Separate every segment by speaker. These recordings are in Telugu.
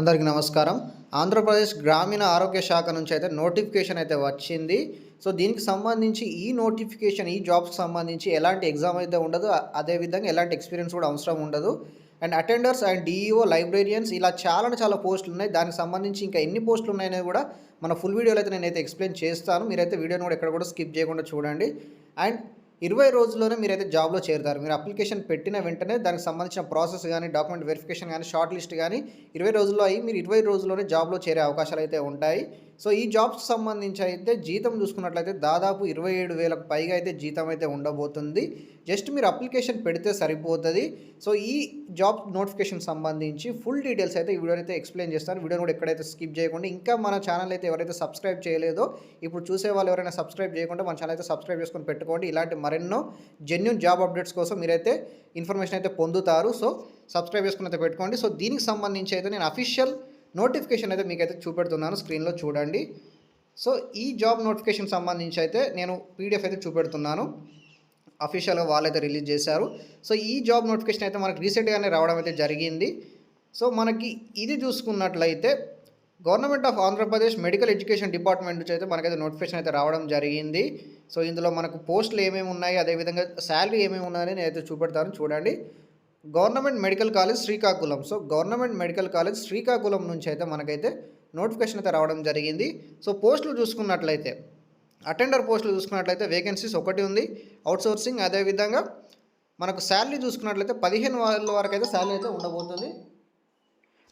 Speaker 1: అందరికీ నమస్కారం. ఆంధ్రప్రదేశ్ గ్రామీణ ఆరోగ్య శాఖ నుంచి అయితే నోటిఫికేషన్ అయితే వచ్చింది. సో దీనికి సంబంధించి ఈ నోటిఫికేషన్ ఈ జాబ్స్ సంబంధించి ఎలాంటి ఎగ్జామ్ అయితే ఉండదు. అదేవిధంగా ఎలాంటి ఎక్స్పీరియన్స్ కూడా అవసరం ఉండదు. And attenders and DEO librarians ఇలా చాలా చాలా పోస్టులు ఉన్నాయి. దానికి సంబంధించి ఇంకా ఎన్ని పోస్టులు ఉన్నాయనేది కూడా మన ఫుల్ వీడియోలో అయితే నేనైతే ఎక్స్ప్లెయిన్ చేస్తాను. మీరైతే వీడియోని కూడా ఎక్కడ కూడా స్కిప్ చేయకుండా చూడండి. అండ్ ఇరవై రోజుల్లోనే మీరైతే జాబ్లో చేరుతారు. మీరు అప్లికేషన్ పెట్టిన వెంటనే దానికి సంబంధించిన ప్రాసెస్ కానీ డాక్యుమెంట్ వెరిఫికేషన్ కానీ షార్ట్ లిస్ట్ కానీ ఇరవై రోజుల్లో అయ్యి మీరు ఇరవై రోజుల్లోనే జాబ్లో చేరే అవకాశాలు అయితే ఉంటాయి. సో ఈ జాబ్స్ సంబంధించి అయితే జీతం చూసుకున్నట్లయితే దాదాపు ఇరవై ఏడు వేలకు పైగా అయితే జీతం అయితే ఉండబోతుంది. జస్ట్ మీరు అప్లికేషన్ పెడితే సరిపోతుంది. సో ఈ జాబ్ నోటిఫికేషన్ సంబంధించి ఫుల్ డీటెయిల్స్ అయితే ఈ వీడియో అయితే ఎక్స్ప్లెయిన్ చేస్తాను. వీడియోని కూడా ఎక్కడైతే స్కిప్ చేయకుండా ఇంకా మన ఛానల్ అయితే ఎవరైతే సబ్స్క్రైబ్ చేయలేదో ఇప్పుడు చూసే వాళ్ళు ఎవరైనా సబ్స్క్రైబ్ చేయకుండా మన ఛానల్ అయితే సబ్స్క్రైబ్ చేసుకొని పెట్టుకోండి. ఇలాంటి మరెన్నో జెన్యున్ జాబ్ అప్డేట్స్ కోసం మీరైతే ఇన్ఫర్మేషన్ అయితే పొందుతారు. సో సబ్స్క్రైబ్ చేసుకుని అయితే పెట్టుకోండి. సో దీనికి సంబంధించి అయితే నేను అఫీషియల్ నోటిఫికేషన్ అయితే మీకైతే చూపెడుతున్నాను స్క్రీన్లో చూడండి. సో ఈ జాబ్ నోటిఫికేషన్ సంబంధించి అయితే నేను పీడిఎఫ్ అయితే చూపెడుతున్నాను. అఫీషియల్గా వాళ్ళైతే రిలీజ్ చేశారు. సో ఈ జాబ్ నోటిఫికేషన్ అయితే మనకి రీసెంట్గానే రావడం అయితే జరిగింది. సో మనకి ఇది చూసుకున్నట్లయితే government of Andhra Pradesh medical education department నుంచి అయితే మనకైతే నోటిఫికేషన్ అయితే రావడం జరిగింది. సో ఇందులో మనకు పోస్టులు ఏమేమి ఉన్నాయి అదేవిధంగా శాలరీ ఏమేమి ఉన్నాయని నేను అయితే చూపెడతాను. చూడండి. Government medical college Srikakulam. So government medical college Srikakulam నుంచి అయితే మనకైతే నోటిఫికేషన్ అయితే రావడం జరిగింది. సో పోస్టులు చూసుకున్నట్లయితే అటెండర్ పోస్టులు చూసుకున్నట్లయితే వేకెన్సీస్ ఒకటి ఉంది. అవుట్సోర్సింగ్ అదేవిధంగా మనకు శాలరీ చూసుకున్నట్లయితే పదిహేను వాళ్ళ వరకు అయితే శాలరీ అయితే ఉండబోతుంది.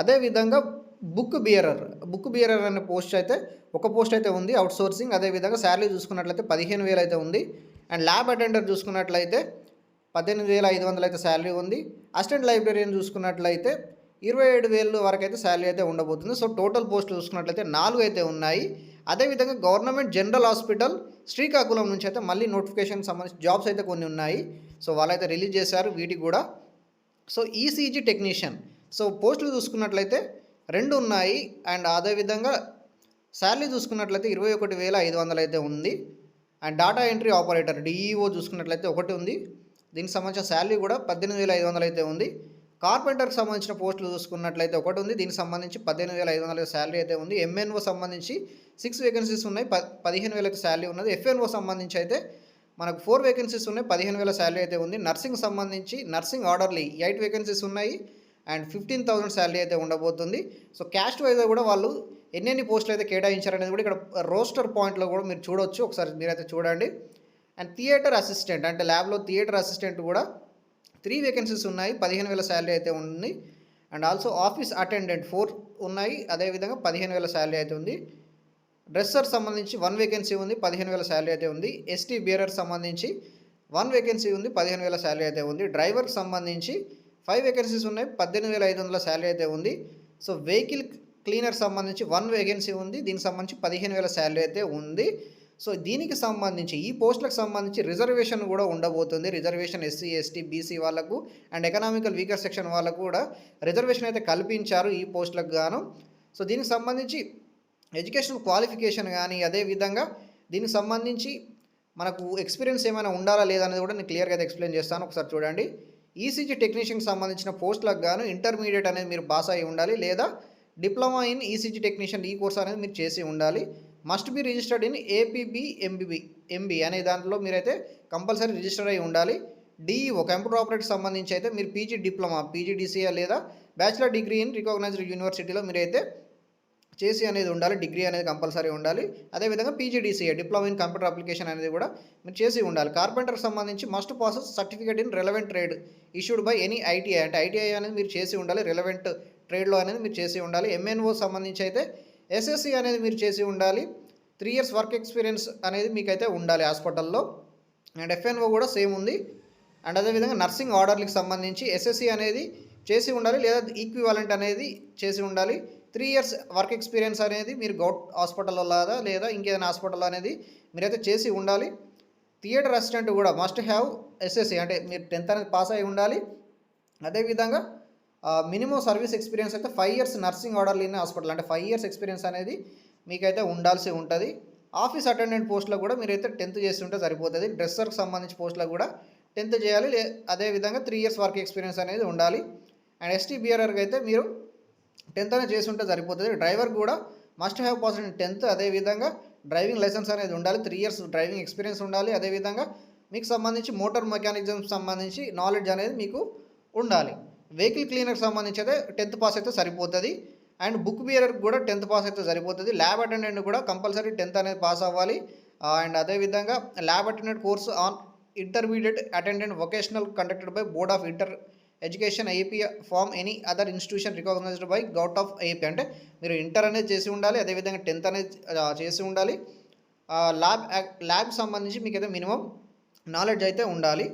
Speaker 1: అదేవిధంగా బుక్ బియరర్ బుక్ బియరర్ అనే పోస్ట్ అయితే ఒక పోస్ట్ అయితే ఉంది. అవుట్సోర్సింగ్ అదేవిధంగా శాలరీ చూసుకున్నట్లయితే పదిహేను వేలు అయితే ఉంది. అండ్ ల్యాబ్ అటెండర్ చూసుకున్నట్లయితే పద్దెనిమిది వేల ఐదు వందలు అయితే శాలరీ ఉంది. అసిస్టెంట్ లైబ్రరీని చూసుకున్నట్లయితే ఇరవై ఏడు వేలు వరకు అయితే శాలరీ అయితే ఉండబోతుంది. సో టోటల్ పోస్టులు చూసుకున్నట్లయితే నాలుగు అయితే ఉన్నాయి. అదేవిధంగా గవర్నమెంట్ జనరల్ హాస్పిటల్ శ్రీకాకుళం నుంచి అయితే మళ్ళీ నోటిఫికేషన్ సంబంధించి జాబ్స్ అయితే కొన్ని ఉన్నాయి. సో వాళ్ళైతే రిలీజ్ చేశారు వీటికి కూడా. So ECG technician. సో పోస్టులు చూసుకున్నట్లయితే రెండు ఉన్నాయి. అండ్ అదేవిధంగా శాలరీ చూసుకున్నట్లయితే ఇరవై ఒకటి వేల ఐదు వందలు అయితే ఉంది. And data entry operator DEO చూసుకున్నట్లయితే ఒకటి ఉంది. దీనికి సంబంధించిన శాలరీ కూడా పద్దెనిమిది వేల ఐదు వందలు అయితే ఉంది. కార్పెంటర్కి సంబంధించిన పోస్టులు చూసుకున్నట్లయితే ఒకటి ఉంది. దీనికి సంబంధించి పద్దెనిమిది వేల ఐదు వందల శాలరీ అయితే ఉంది. ఎంఎన్ఓ సంబంధించి సిక్స్ వేకెన్సీస్ ఉన్నాయి. ప పదిహేను వేలకి శాలరీ ఉన్నది. ఎఫ్ఎన్ఓ సంబంధించి అయితే మనకు ఫోర్ వేకెన్సీస్ ఉన్నాయి. పదిహేను వేల శాలరీ అయితే ఉంది. నర్సింగ్ సంబంధించి నర్సింగ్ ఆర్డర్లీ ఎయిట్ వేకెన్సీస్ ఉన్నాయి. అండ్ ఫిఫ్టీన్ థౌసండ్ శాలరీ అయితే ఉండబోతుంది. సో క్యాస్ట్ వైజ్ కూడా వాళ్ళు ఎన్నెన్ని పోస్టులు అయితే కేటాయించారనేది కూడా ఇక్కడ రోస్టర్ పాయింట్లో కూడా మీరు చూడొచ్చు. ఒకసారి మీరైతే చూడండి. అండ్ థియేటర్ అసిస్టెంట్ అంటే ల్యాబ్లో థియేటర్ అసిస్టెంట్ కూడా త్రీ వేకెన్సీస్ ఉన్నాయి పదిహేను వేల శాలరీ అయితే ఉంది. And also office attendant four ఉన్నాయి అదేవిధంగా పదిహేను వేల శాలరీ అయితే ఉంది. డ్రెస్సర్ సంబంధించి వన్ వేకెన్సీ ఉంది పదిహేను వేల శాలరీ అయితే ఉంది. ఎస్టీ బీరర్ సంబంధించి వన్ వేకెన్సీ ఉంది పదిహేను వేల శాలరీ అయితే ఉంది. డ్రైవర్కి సంబంధించి ఫైవ్ వేకెన్సీస్ ఉన్నాయి పద్దెనిమిది వేల ఐదు వందల శాలరీ అయితే ఉంది. సో వెహికల్ క్లీనర్ సంబంధించి వన్ వేకెన్సీ ఉంది దీనికి సంబంధించి పదిహేను వేల శాలరీ అయితే ఉంది. సో దీనికి సంబంధించి ఈ పోస్టులకు సంబంధించి రిజర్వేషన్ కూడా ఉండబోతుంది. రిజర్వేషన్ ఎస్సీ ఎస్టీ బీసీ వాళ్ళకు అండ్ ఎకనామికల్ వీకర్ సెక్షన్ వాళ్ళకు కూడా రిజర్వేషన్ అయితే కల్పించారు ఈ పోస్టులకు గాను. సో దీనికి సంబంధించి ఎడ్యుకేషనల్ క్వాలిఫికేషన్ కానీ అదేవిధంగా దీనికి సంబంధించి మనకు ఎక్స్పీరియన్స్ ఏమైనా ఉండాలా లేదా అనేది కూడా నేను క్లియర్గా అయితే ఎక్స్ప్లెయిన్ చేస్తాను. ఒకసారి చూడండి. ఈసీజీ టెక్నీషియన్కి సంబంధించిన పోస్టులకు గాను ఇంటర్మీడియట్ అనేది మీరు పాస్ అయి ఉండాలి లేదా డిప్లొమా ఇన్ ఈసీజీ టెక్నీషియన్ ఈ కోర్స్ అనేది మీరు చేసి ఉండాలి. Must be registered in APB MBB MB అనే దాంట్లో మీరైతే కంపల్సరీ రిజిస్టర్ అయి ఉండాలి. డిఈఓ కంప్యూటర్ ఆపరేటర్ సంబంధించి అయితే మీరు పీజీ డిప్లొమా పీజీడీసీఏ లేదా బ్యాచిలర్ డిగ్రీ ఇన్ రికగ్నైజ్డ్ యూనివర్సిటీలో మీరైతే చేసి అనేది ఉండాలి డిగ్రీ అనేది కంపల్సరీ ఉండాలి. అదేవిధంగా PGDCA diploma in computer application అనేది కూడా మీరు చేసి ఉండాలి. కార్పెంటర్కి సంబంధించి must process certificate in relevant trade issued by any ITI అంటే ఐటీఐ అనేది మీరు చేసి ఉండాలి. రెలవెంట్ ట్రేడ్లో అనేది మీరు చేసి ఉండాలి. ఎంఎన్ఓ సంబంధించి అయితే ఎస్ఎస్సి అనేది మీరు చేసి ఉండాలి. త్రీ ఇయర్స్ వర్క్ ఎక్స్పీరియన్స్ అనేది మీకైతే ఉండాలి హాస్పిటల్లో. అండ్ ఎఫ్ఎన్ఓ కూడా సేమ్ ఉంది. అండ్ అదేవిధంగా నర్సింగ్ ఆర్డర్లకు సంబంధించి ఎస్ఎస్సి అనేది చేసి ఉండాలి లేదా ఈక్వివాలెంట్ అనేది చేసి ఉండాలి. త్రీ ఇయర్స్ వర్క్ ఎక్స్పీరియన్స్ అనేది మీరు గౌట్ హాస్పిటల్లో లేదా లేదా ఇంకేదైనా హాస్పిటల్ అనేది మీరైతే చేసి ఉండాలి. థియేటర్ అసిస్టెంట్ కూడా మస్ట్ హ్యావ్ ఎస్ఎస్సి అంటే మీరు టెన్త్ అనేది పాస్ అయి ఉండాలి. అదేవిధంగా మినిమం సర్వీస్ ఎక్స్పీరియన్స్ అయితే ఫైవ్ ఇయర్స్ నర్సింగ్ ఆర్డర్ లేని హాస్పిటల్. అంటే ఫైవ్ ఇయర్స్ ఎక్స్పీరియన్స్ అనేది మీకైతే ఉండాల్సి ఉంటుంది. ఆఫీస్ అటెండెంట్ పోస్ట్లో కూడా మీరైతే టెన్త్ చేసి ఉంటే సరిపోతుంది డ్రెస్సర్కి సంబంధించి పోస్ట్లో కూడా టెన్త్ చేయాలి. లే అదేవిధంగా త్రీ ఇయర్స్ వర్క్ ఎక్స్పీరియన్స్ అనేది ఉండాలి. అండ్ ఎస్టీ బిఆర్ఆర్కి అయితే మీరు టెన్త్ అనేది చేస్తుంటే సరిపోతుంది. డ్రైవర్ కూడా మస్ట్ హ్యావ్ పాస్ టెన్త్. అదేవిధంగా డ్రైవింగ్ లైసెన్స్ అనేది ఉండాలి. త్రీ ఇయర్స్ డ్రైవింగ్ ఎక్స్పీరియన్స్ ఉండాలి. అదేవిధంగా మీకు సంబంధించి మోటార్ మెకానిజం సంబంధించి నాలెడ్జ్ అనేది మీకు ఉండాలి. వెహికల్ క్లీనర్కి సంబంధించి అయితే టెన్త్ పాస్ అయితే సరిపోతుంది. అండ్ బుక్ బియర్ కూడా టెన్త్ పాస్ అయితే సరిపోతుంది. ల్యాబ్ అటెండెంట్ కూడా కంపల్సరీ టెన్త్ అనేది పాస్ అవ్వాలి. అండ్ అదేవిధంగా lab attendant course on intermediate attendant vocational conducted by board of inter education AP from any other institution recognised by govt of AP. అంటే మీరు ఇంటర్ అనేది చేసి ఉండాలి అదేవిధంగా టెన్త్ అనేది చేసి ఉండాలి. ల్యాబ్ ల్యాబ్ సంబంధించి మీకు అయితే మినిమం నాలెడ్జ్ అయితే ఉండాలి.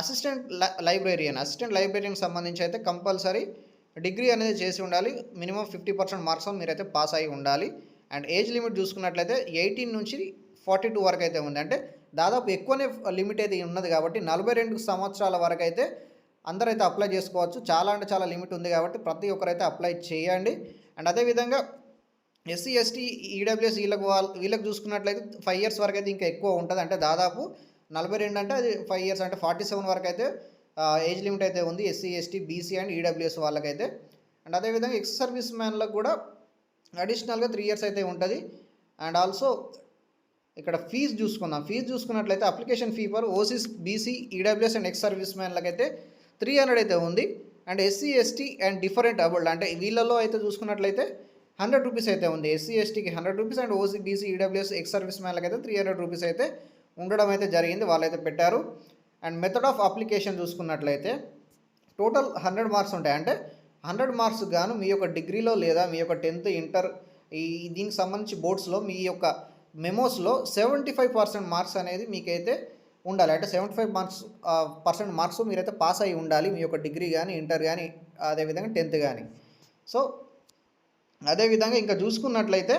Speaker 1: అసిస్టెంట్ లైబ్రేరియన్ అసిస్టెంట్ లైబ్రేరియన్ సంబంధించి అయితే కంపల్సరీ డిగ్రీ అనేది చేసి ఉండాలి. మినిమం ఫిఫ్టీ పర్సెంట్ మార్క్స్ మీరైతే పాస్ అయి ఉండాలి. అండ్ ఏజ్ లిమిట్ చూసుకున్నట్లయితే ఎయిటీన్ నుంచి ఫార్టీ టూ వరకు అయితే ఉంది. అంటే దాదాపు ఎక్కువనే లిమిట్ అయితే ఉన్నది కాబట్టి నలభై రెండు సంవత్సరాల వరకు అయితే అందరైతే అప్లై చేసుకోవచ్చు. చాలా అంటే చాలా లిమిట్ ఉంది కాబట్టి ప్రతి ఒక్కరైతే అప్లై చేయండి. అండ్ అదేవిధంగా ఎస్సీ ఎస్టీ ఈడబ్ల్యూఎస్ వీళ్ళకి వాళ్ళ వీళ్ళకి చూసుకున్నట్లయితే ఫైవ్ ఇయర్స్ వరకు అయితే ఇంకా ఎక్కువ ఉంటుంది. అంటే దాదాపు నలభై రెండు అంటే అది ఫైవ్ ఇయర్స్ అంటే ఫార్టీ సెవెన్ వరకు అయితే ఏజ్ లిమిట్ అయితే ఉంది SC ST BC and EWS వాళ్ళకైతే. అండ్ అదేవిధంగా ఎక్స్ సర్వీస్ మ్యాన్లకు కూడా అడిషనల్గా త్రీ ఇయర్స్ అయితే ఉంటుంది. అండ్ ఆల్సో ఇక్కడ ఫీజు చూసుకుందాం. ఫీజు చూసుకున్నట్లయితే application fee for OCs BC EWS and ex service మ్యాన్లకైతే three hundred అయితే ఉంది. And SC ST and different abled అంటే వీళ్ళలో అయితే చూసుకున్నట్లయితే హండ్రెడ్ రూపీస్ అయితే ఉంది. ఎస్సీ ఎస్టీకి hundred rupees and OC BC EWS ex service మ్యాన్లకైతే అయితే త్రీ హండ్రెడ్ రూపీస్ అయితే ఉండడం అయితే జరిగింది. వాళ్ళైతే పెట్టారు. అండ్ మెథడ్ ఆఫ్ అప్లికేషన్ చూసుకున్నట్లయితే టోటల్ హండ్రెడ్ మార్క్స్ ఉంటాయి. అంటే హండ్రెడ్ మార్క్స్ గాను మీ యొక్క డిగ్రీలో లేదా మీ యొక్క టెన్త్ ఇంటర్ ఈ దీనికి సంబంధించి బోర్డ్స్లో మీ యొక్క మెమోస్లో సెవెంటీ ఫైవ్ పర్సెంట్ మార్క్స్ అనేది మీకైతే ఉండాలి. అంటే seventy five marks percent marks మీరైతే పాస్ అయి ఉండాలి. మీ యొక్క డిగ్రీ కానీ ఇంటర్ కానీ అదేవిధంగా టెన్త్ కానీ సో అదేవిధంగా ఇంకా చూసుకున్నట్లయితే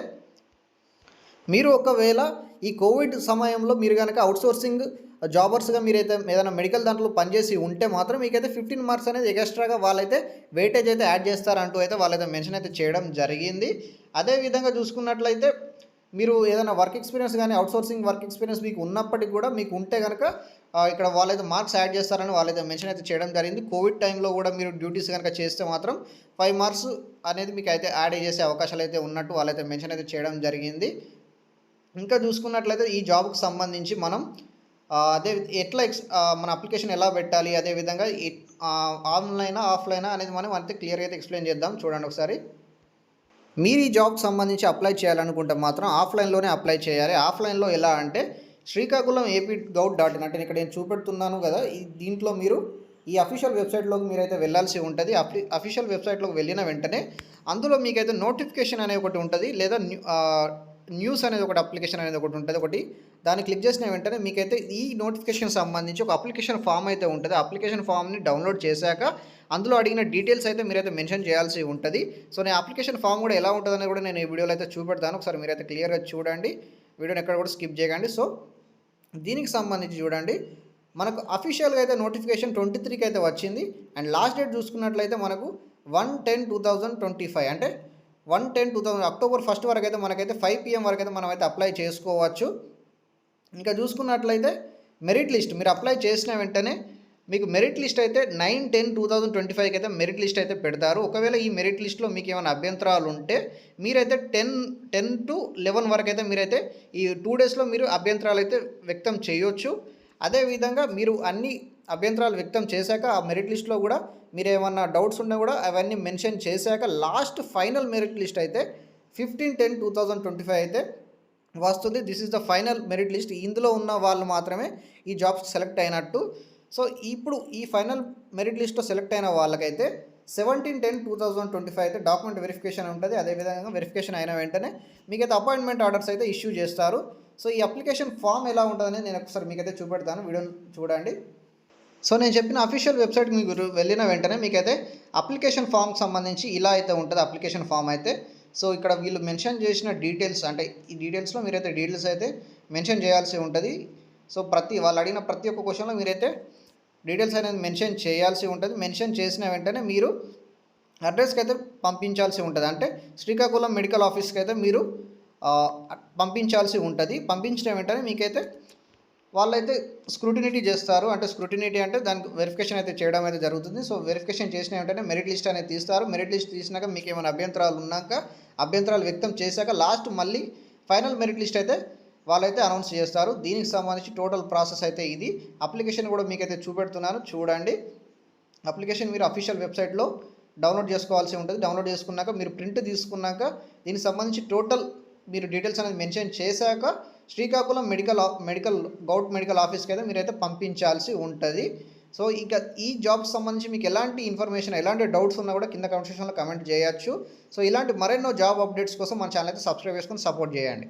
Speaker 1: మీరు ఒకవేళ ఈ కోవిడ్ సమయంలో మీరు కనుక అవుట్సోర్సింగ్ జాబర్స్గా మీరైతే ఏదైనా మెడికల్ దాంట్లో పనిచేసి ఉంటే మాత్రం మీకైతే ఫిఫ్టీన్ మార్క్స్ అనేది ఎక్స్ట్రాగా వాళ్ళైతే వెయిటేజ్ అయితే యాడ్ చేస్తారంటూ అయితే వాళ్ళైతే మెన్షన్ అయితే చేయడం జరిగింది. అదేవిధంగా చూసుకున్నట్లయితే మీరు ఏదైనా వర్క్ ఎక్స్పీరియన్స్ కానీ అవుట్సోర్సింగ్ వర్క్ ఎక్స్పీరియన్స్ మీకు ఉన్నప్పటికీ కూడా మీకు ఉంటే కనుక ఇక్కడ వాళ్ళైతే మార్క్స్ యాడ్ చేస్తారని వాళ్ళైతే మెన్షన్ అయితే చేయడం జరిగింది. కోవిడ్ టైంలో కూడా మీరు డ్యూటీస్ కనుక చేస్తే మాత్రం ఫైవ్ మార్క్స్ అనేది మీకు అయితే యాడ్ చేసే అవకాశాలు అయితే ఉన్నట్టు వాళ్ళైతే మెన్షన్ అయితే చేయడం జరిగింది. ఇంకా చూసుకున్నట్లయితే ఈ జాబ్కి సంబంధించి మనం అదే ఎట్లా ఎక్స్ మన అప్లికేషన్ ఎలా పెట్టాలి అదేవిధంగా ఆన్లైనా ఆఫ్లైనా అనేది మనం అంతే క్లియర్గా అయితే ఎక్స్ప్లెయిన్ చేద్దాం. చూడండి ఒకసారి. మీరు ఈ జాబ్కి సంబంధించి అప్లై చేయాలనుకుంటే మాత్రం ఆఫ్లైన్లోనే అప్లై చేయాలి. ఆఫ్లైన్లో ఎలా అంటే Srikakulam AP gov dot in అంటే ఇక్కడ నేను చూపెడుతున్నాను కదా ఈ దీంట్లో మీరు ఈ అఫీషియల్ వెబ్సైట్లోకి మీరైతే వెళ్ళాల్సి ఉంటుంది. అఫీ అఫీషియల్ వెబ్సైట్లోకి వెళ్ళిన వెంటనే అందులో మీకైతే నోటిఫికేషన్ అనే ఒకటి ఉంటుంది. లేదా న్యూస్ అనేది ఒకటి అప్లికేషన్ అనేది ఒకటి ఉంటుంది. ఒకటి దాన్ని క్లిక్ చేసిన వెంటనే మీకైతే ఈ నోటిఫికేషన్ సంబంధించి ఒక అప్లికేషన్ ఫామ్ అయితే ఉంటుంది. అప్లికేషన్ ఫామ్ని డౌన్లోడ్ చేశాక అందులో అడిగిన డీటెయిల్స్ అయితే మీరైతే మెన్షన్ చేయాల్సి ఉంటుంది. సో నేను అప్లికేషన్ ఫామ్ కూడా ఎలా ఉంటుందని కూడా నేను ఈ వీడియోలో అయితే చూపెడతాను. ఒకసారి మీరైతే క్లియర్గా చూడండి. వీడియోని ఎక్కడ కూడా స్కిప్ చేయకండి. సో దీనికి సంబంధించి చూడండి. మనకు అఫీషియల్గా అయితే నోటిఫికేషన్ ట్వంటీ త్రీకి అయితే వచ్చింది. అండ్ లాస్ట్ డేట్ చూసుకున్నట్లయితే మనకు one ten two thousand twenty five. అంటే one ten two thousand October first వరకు అయితే మనకైతే ఫైవ్ పిఎం వరకు అయితే మనం అయితే అప్లై చేసుకోవచ్చు. ఇంకా చూసుకున్నట్లయితే మెరిట్ లిస్ట్ మీరు అప్లై చేసిన వెంటనే మీకు మెరిట్ లిస్ట్ అయితే nine ten two thousand twenty ఫైవ్కి అయితే మెరిట్ లిస్ట్ అయితే పెడతారు. ఒకవేళ ఈ మెరిట్ లిస్ట్లో మీకు ఏమైనా అభ్యంతరాలు ఉంటే మీరైతే టెన్ టెన్ టు లెవెన్ వరకు అయితే మీరైతే ఈ టూ డేస్లో మీరు అభ్యంతరాలు అయితే వ్యక్తం చేయొచ్చు. అదేవిధంగా మీరు అన్ని అభ్యంతరాలు వ్యక్తం చేశాక ఆ మెరిట్ లిస్ట్లో కూడా మీరు ఏమన్నా డౌట్స్ ఉన్నా కూడా అవన్నీ మెన్షన్ చేశాక లాస్ట్ ఫైనల్ మెరిట్ లిస్ట్ అయితే fifteen ten two thousand twenty five అయితే వస్తుంది. This is the final merit list ఇందులో ఉన్న వాళ్ళు మాత్రమే ఈ జాబ్స్ సెలెక్ట్ అయినట్టు. సో ఇప్పుడు ఈ ఫైనల్ మెరిట్ లిస్ట్లో సెలెక్ట్ అయిన వాళ్ళకైతే seventeen ten two thousand twenty five అయితే డాక్యుమెంట్ వెరిఫికేషన్ ఉంటుంది. అదేవిధంగా వెరిఫికేషన్ అయిన వెంటనే మీకైతే అపాయింట్మెంట్ ఆర్డర్స్ అయితే ఇష్యూ చేస్తారు. సో ఈ అప్లికేషన్ ఫామ్ ఎలా ఉంటుందని నేను ఒకసారి మీకైతే చూపెడతాను. వీడియో చూడండి. సో నేను చెప్పిన అఫీషియల్ వెబ్సైట్ మీకు వెళ్ళిన వెంటనే మీకైతే అప్లికేషన్ ఫామ్కి సంబంధించి ఇలా అయితే ఉంటుంది అప్లికేషన్ ఫామ్ అయితే. సో ఇక్కడ వీళ్ళు మెన్షన్ చేసిన డీటెయిల్స్ అంటే ఈ డీటెయిల్స్లో మీరైతే డీటెయిల్స్ అయితే మెన్షన్ చేయాల్సి ఉంటుంది. సో ప్రతి వాళ్ళు అడిగిన ప్రతి ఒక్క క్వశ్చన్లో మీరైతే డీటెయిల్స్ అనేది మెన్షన్ చేయాల్సి ఉంటుంది. మెన్షన్ చేసిన వెంటనే మీరు అడ్రస్కి అయితే పంపించాల్సి ఉంటుంది. అంటే శ్రీకాకుళం మెడికల్ ఆఫీస్కి అయితే మీరు పంపించాల్సి ఉంటుంది. పంపించిన వెంటనే మీకైతే వాళ్ళైతే స్క్రూటినిటీ చేస్తారు. అంటే స్క్రూటినిటీ అంటే దానికి వెరిఫికేషన్ అయితే చేయడం అయితే జరుగుతుంది. సో వెరిఫికేషన్ చేసిన వెంటనే మెరిట్ లిస్ట్ అనేది తీస్తారు. మెరిట్ లిస్ట్ తీసినాక మీకు ఏమైనా అభ్యంతరాలు ఉన్నాక అభ్యంతరాలు వ్యక్తం చేశాక లాస్ట్ మళ్ళీ ఫైనల్ మెరిట్ లిస్ట్ అయితే వాళ్ళైతే అనౌన్స్ చేస్తారు. దీనికి సంబంధించి టోటల్ ప్రాసెస్ అయితే ఇది. అప్లికేషన్ కూడా మీకైతే చూపెడుతున్నాను. చూడండి. అప్లికేషన్ మీరు అఫీషియల్ వెబ్సైట్లో డౌన్లోడ్ చేసుకోవాల్సి ఉంటుంది. డౌన్లోడ్ చేసుకున్నాక మీరు ప్రింట్ తీసుకున్నాక దీనికి సంబంధించి టోటల్ మీరు డీటెయిల్స్ అనేది మెన్షన్ చేశాక Srikakulam medical medical govt medical ఆఫీస్కి అయితే మీరైతే పంపించాల్సి ఉంటుంది. సో ఇక ఈ జాబ్ సంబంధించి మీకు ఎలాంటి ఇన్ఫర్మేషన్ ఎలాంటి డౌట్స్ ఉన్నా కూడా కింద కమెంట్ సెక్షన్లో కమెంట్ చేయొచ్చు. సో ఇలాంటి మరెన్నో జాబ్ అప్డేట్స్ కోసం మన ఛానల్ అయితే సబ్స్క్రైబ్ చేసుకొని సపోర్ట్ చేయండి.